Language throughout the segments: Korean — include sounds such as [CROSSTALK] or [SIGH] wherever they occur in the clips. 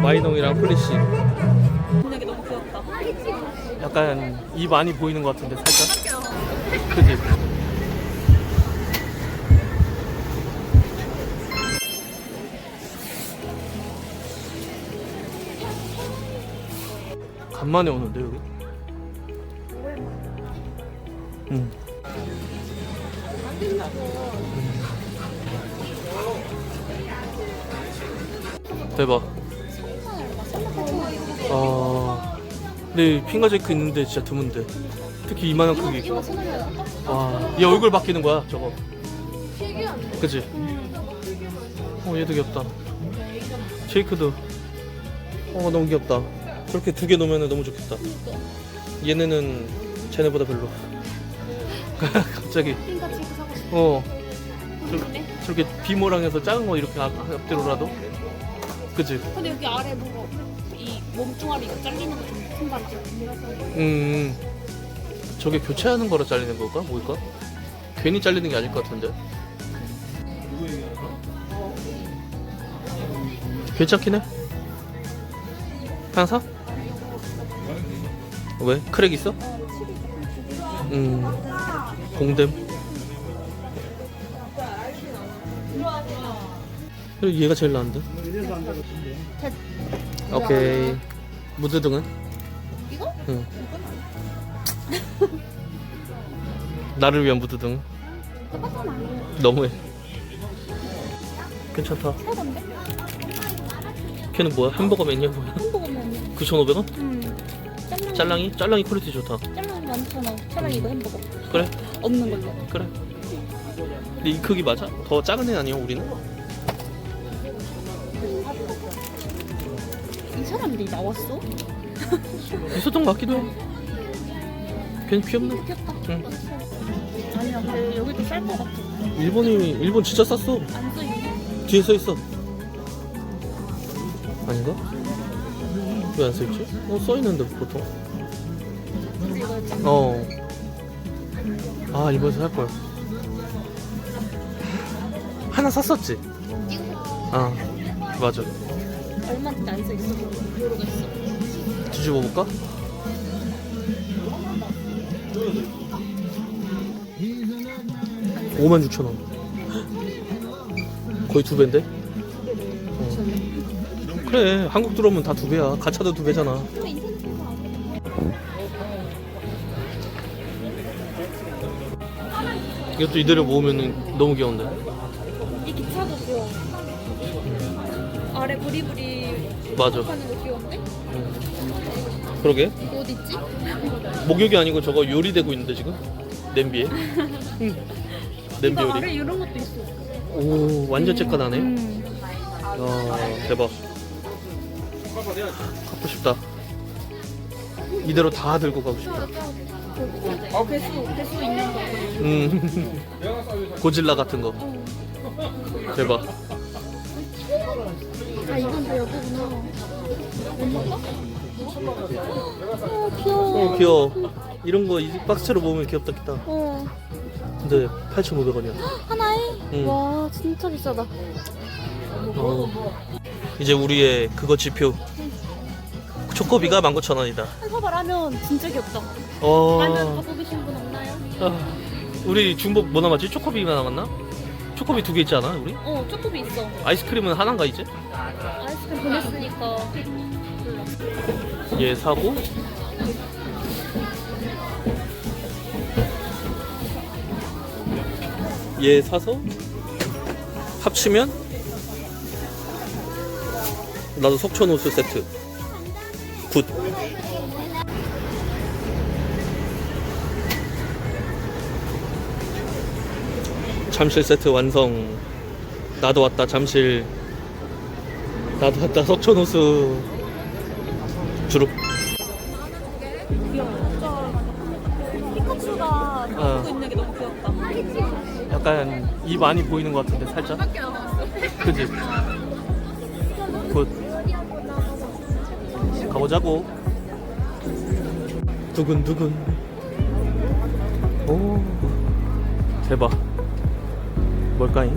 마이농이랑 플리시 분위기 너무 귀엽다. 약간 입 많이 보이는 것 같은데 살짝 그지? 간만에 오는데 여기? 응. 대박. 아, 근데 핑가제크 있는데 진짜 드문데. 특히 이만한 크기. 와, 얘 얼굴 바뀌는 거야 저거. 그치? 어, 얘도 귀엽다. 쉐이크도. 어, 너무 귀엽다. 저렇게 두 개 놓으면 너무 좋겠다. 얘네는 쟤네보다 별로. [LAUGHS] 갑자기. 어. 저, 저렇게 비모랑 해서 작은 거 이렇게 앞, 앞뒤로라도. 그치? 근데 여기 아래 뭔가 이 몸뚱아리 이거 잘리는 거 좀큰 바지. 음, 저게 교체하는 거로 잘리는 걸까? 뭘까? 괜히 잘리는 게 아닐 것 같은데. 괜찮긴 해. 하나 사? 왜? 크랙 있어? 음, 공댐. 그리고 얘가 제일 나은데? 오케이. 무드등은? 이거? 응. 나를 위한 무드등. 너무해. 괜찮다. 걔는 뭐야? 햄버거 메뉴야 뭐야? 햄버거 먹는. 9,500원? 음. 짤랑. 짤랑이? 짤랑이 퀄리티 좋다. 짤랑 많잖아. 차라리 이거 햄버거. 그래? 없는 걸로. 그래. 근데 이 크기 맞아? 더 작은 애 아니야 우리는? 이 사람들이 나왔어? 있었던 것 같기도 해. 괜히 귀엽네. 귀엽다. 응. 아니야, 근데 여기도 쌀 것 같아. 일본이 일본 진짜 쌌어. 안 써있네. 뒤에 써 있어. 아닌가? 왜 안 써 있지? 어, 써 있는데 보통. 근데. 어. 아 일본에서 살 걸. 하나 샀었지. 아 맞아. 얼마인지 안 써있어. 모르겠어. 뒤집어 볼까? 오만 6천 원. 거의 두 배인데? 어. 그래 한국 들어오면 다 두 배야. 가차도 두 배잖아. 이것도 이대로 모으면 너무 귀여운데. 이 기차도 귀여워. 아래 부리부리 맞아. 하는 귀여운데? 그러게. 어디 있지? 목욕이 아니고 저거 요리되고 있는데 지금 냄비에. [LAUGHS] 응. 냄비 이거 요리. 이런 것도 있어. 오 완전 쬐끈하네. 음. 야 대박. 갖고 싶다. 이대로 다 들고 가고 싶다. 어, 배수, 배수 있는 거. 음. [LAUGHS] 고질라 같은 거. 대박. 아, 이건 다 여기구나. 어, 귀여워. 어 귀여워. 이런 거 이 박스로 모으면 귀엽다 겠다. 어. 근데 8,500원이야. [GASPS] 하나에? 응. 와, 진짜 비싸다. 어. 이제 우리의 그거 지표. 초코비가 19,000원이다. 한사발 하면 진짜 귀엽다. 어. 라면 갖고 계신 분 없나요? 아, 우리 중복 뭐 남았지? 초코비가 남았나? 초코비 두 개 있지 않아 우리? 어, 초코비 있어. 아이스크림은 하나인가 이제? 아이스크림 보냈으니까. 얘 사고 얘 사서 합치면 나도 속천 호수 세트 굿 잠실 세트 완성. 나도 왔다 잠실. 나도 왔다 속천 호수. 주룩. 피카츄가 어. 갖고 있는 게 너무 귀엽다. 약간 입 많이 보이는 것 같은데 살짝? 그지? 굿. 가보자고. 두근두근. 오. 대박 뭘까잉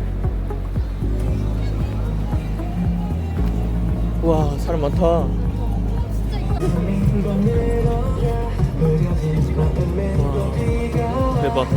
와 사람 많다. 와, 대박.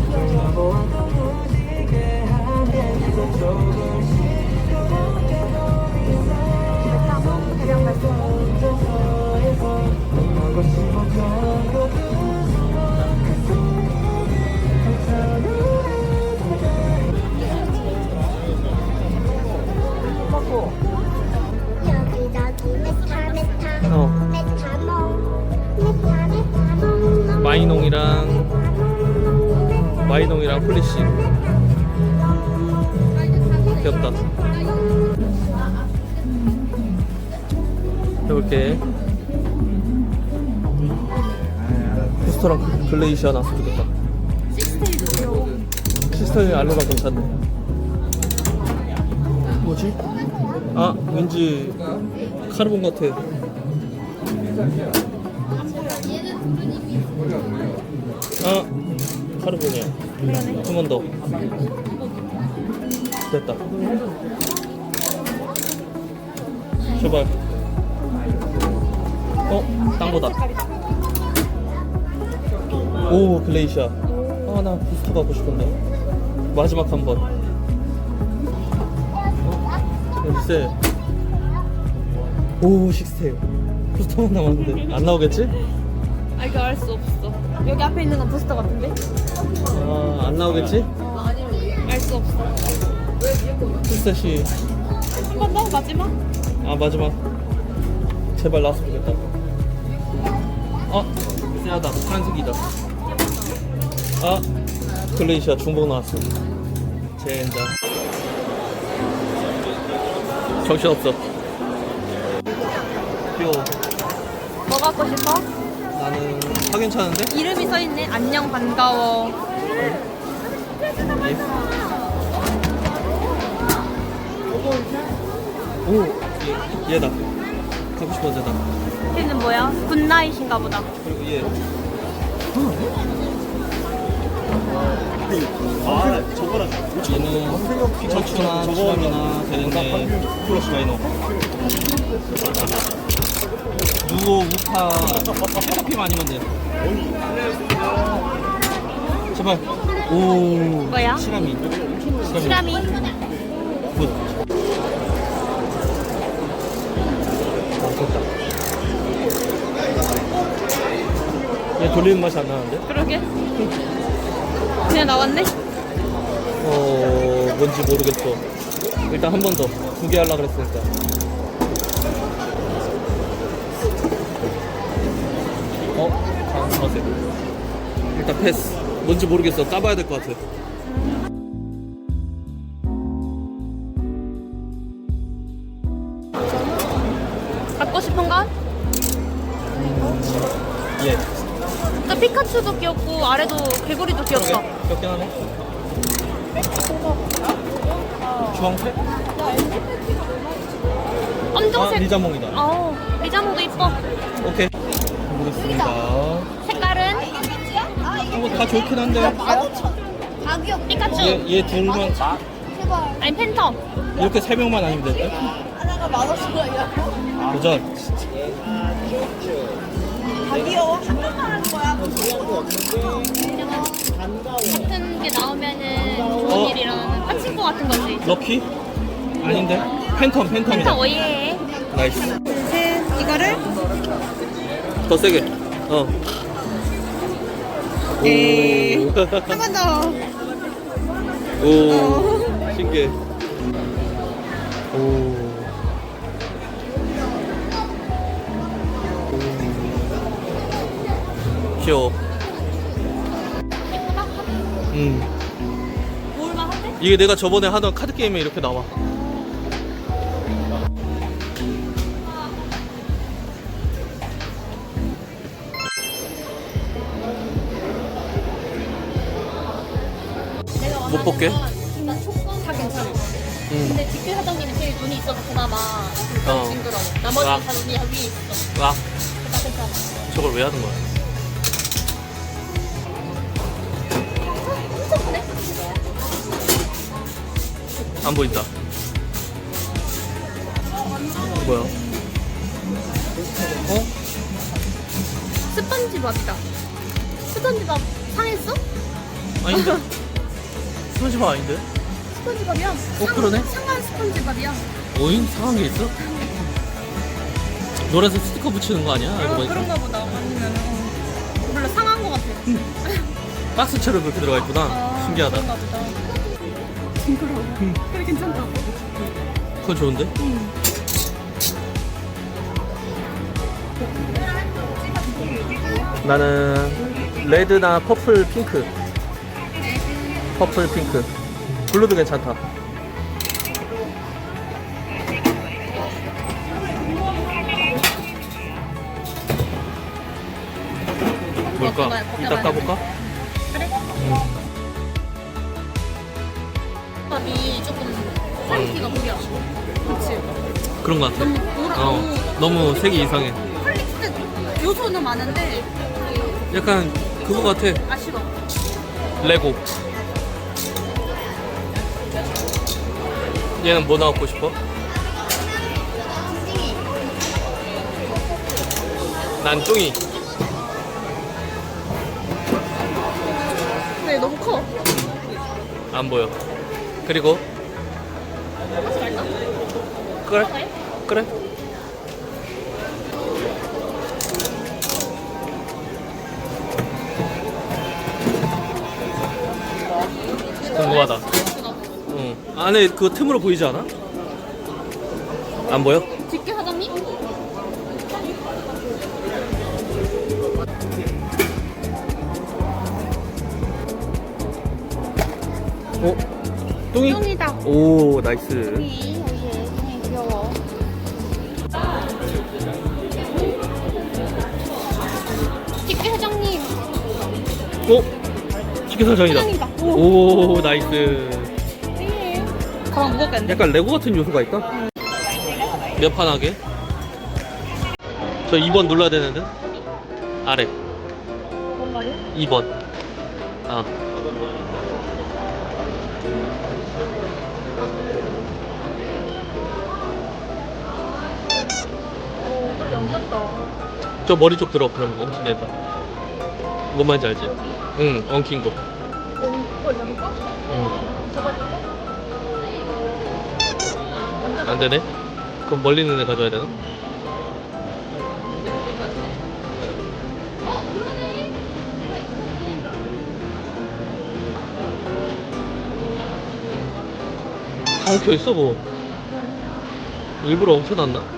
마이농이랑 마이농이랑 플리시. 귀엽다. 해볼게. 부스터랑 글레이시아 나왔으면 좋겠다. 시스터의 알로가 괜찮네. 뭐지? 아, 왠지 카르본 같아. 아, 카르본이야. 한번 더. 됐다. 제발. 어, 딴 거다. 오, 글레이시아. 아, 나 부스터 갖고 싶은데. 마지막 한 번. 글쎄. 오, 식스테일. 부스터만 남았는데. 안 나오겠지? 아 이거 알 수 없어. 여기 앞에 있는 건 부스터 같은데? 아, 안 나오겠지? 알 수 없어. 풀셋이. 한번 더 마지막. 아, 마지막. 제발 나왔으면 좋겠다. 아, 세하다. 파란색이다. 아, 글레이시아 중복 나왔어. 젠장. 정신없어. 귀여워. 뭐 갖고 싶어? 나는 다 괜찮은데? 이름이 써 있네. 안녕 반가워. 예. 오, 얘, 얘다. 갖고 싶어, 얘다. 얘는 뭐야? 굿나잇인가 보다. 그리고 얘. 아, 저거랑 얘는 피카츄나 추람이나 되는데 플러스 마이너. 누오, 우파, 페라핌 아니면 돼. 제발. 오. 뭐야? 시라미. 시라미. 굿. 아, 됐다. 얘 돌리는 맛이 안 나는데? 그러게. 그냥 나왔네. 어, 뭔지 모르겠어. 일단 한 번 더. 두 개 하려고 그랬으니까. 어? 강화색. 일단 패스. 뭔지 모르겠어. 까봐야 될 것 같아. 갖고 싶은 건? 예. 나 피카츄도 귀엽고 아래도 개구리도 귀엽다. 귀엽긴 하네. 주황색? 아, 검정색. 리자몽이다. 어, 리자몽도 이뻐. 오케이. 보겠습니다. 색깔은 뭐다 좋긴 한데. 가격 피카츄. 얘, 얘 둘만, 제발 아니 팬텀. 이렇게 세 명만 아니면 될듯? 하나가 만 원씩이야 도전. 다한 하는 거야 같은 게 나오면은 좋은 어? 일이라는 빠친코 같은 거지. 럭키? 아닌데? 팬텀, 팬텀 팬텀이다. 오예. 나이스. 이거를 더 세게. 어. 예. 오. 한번 더. 오. 신기해. 오. 귀여워. 음. 이게 내가 저번에 하던 카드 게임에 이렇게 나와. 못 뽑게? 음. 음. 근데 직계 사장님이 제일 돈이 있어서 그나마 어. 징그러워. 나머지 다 돈이 위에 있어. 와 다 괜찮아. 저걸 왜 하는 거야? 안 보인다. 뭐야? 어? 스펀지밥이다. 스펀지밥 상했어? 아닌데? [LAUGHS] 스펀지밥 아닌데? 스펀지밥이야. 어, 그러네. 상한 스펀지밥이야. 오잉? 상한 게 있어? 노란색 스티커 붙이는 거 아니야? 알고 아, 보니까 그런가 보다. 아니면 어. 몰라 상한 거 같아. 박스처럼 그렇게 들어가 있구나 아, 신기하다 그런가 보다. 징그러워. 그래 괜찮다. 그건 좋은데? 나는 레드나 퍼플 핑크 퍼플 핑크 블루도 괜찮다 뭘까? 이따. 까볼까? 그래? 밥이 조금 퀄리티가 무려. 그렇지. 그런 거 같아 너무 노라. 어, 너무 색이 이상해 퀄리티 요소는 많은데 약간 그거 같아 아쉬워. 레고 얘는 뭐 나왔고 싶어? 난 뚱이. 근데 너무 커. 안 보여. 그리고? 그래? 그래? 궁금하다. 응 안에 그 틈으로 보이지 않아? 안 보여? 뒷게 사장님? 어? 뚱이? 뚱이다. 오 나이스 귀여워. 사장님. 어? 식기사장이다 사장님이다. 오 나이스 예. 가방 무겁겠는데? 약간 레고 같은 요소가 있다? 몇판 하게? 저 2번 눌러야 되는데? 아래 뭔 말이야? 2번 아 오, 연겼다. 저 머리 쪽 들어 그럼 엉킨 애다 뭔 말인지 알지? 응 엉킨 거 어, 이거 연거? 안 되네? 그럼 멀리 있는 애 가져야 되나? 다 엉켜 있어 뭐 일부러 엉켜놨나?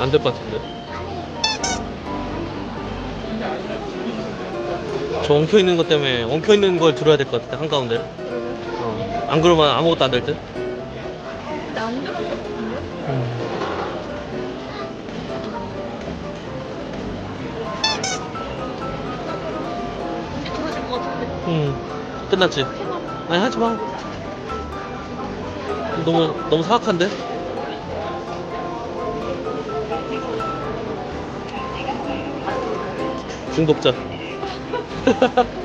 안 될 것 같은데 저 엉켜 있는 것 때문에 엉켜 있는 걸 들어야 될 것 같아 한가운데 어. 안 그러면 아무것도 안 될 듯? 나안 돼? 이제 들어질 것 같은데. 응 끝났지? 아니 하지마 너무 너무 사악한데? 중독자 [LAUGHS]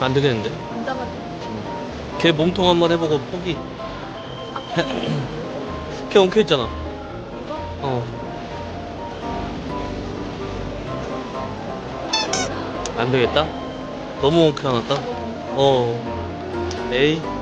안 되겠는데? 걔 몸통 한번 해보고 포기. [CLEARS THROAT] 걔 엉켜 있잖아. 어. 안 되겠다. 너무 엉켜놨다. 어. 에이.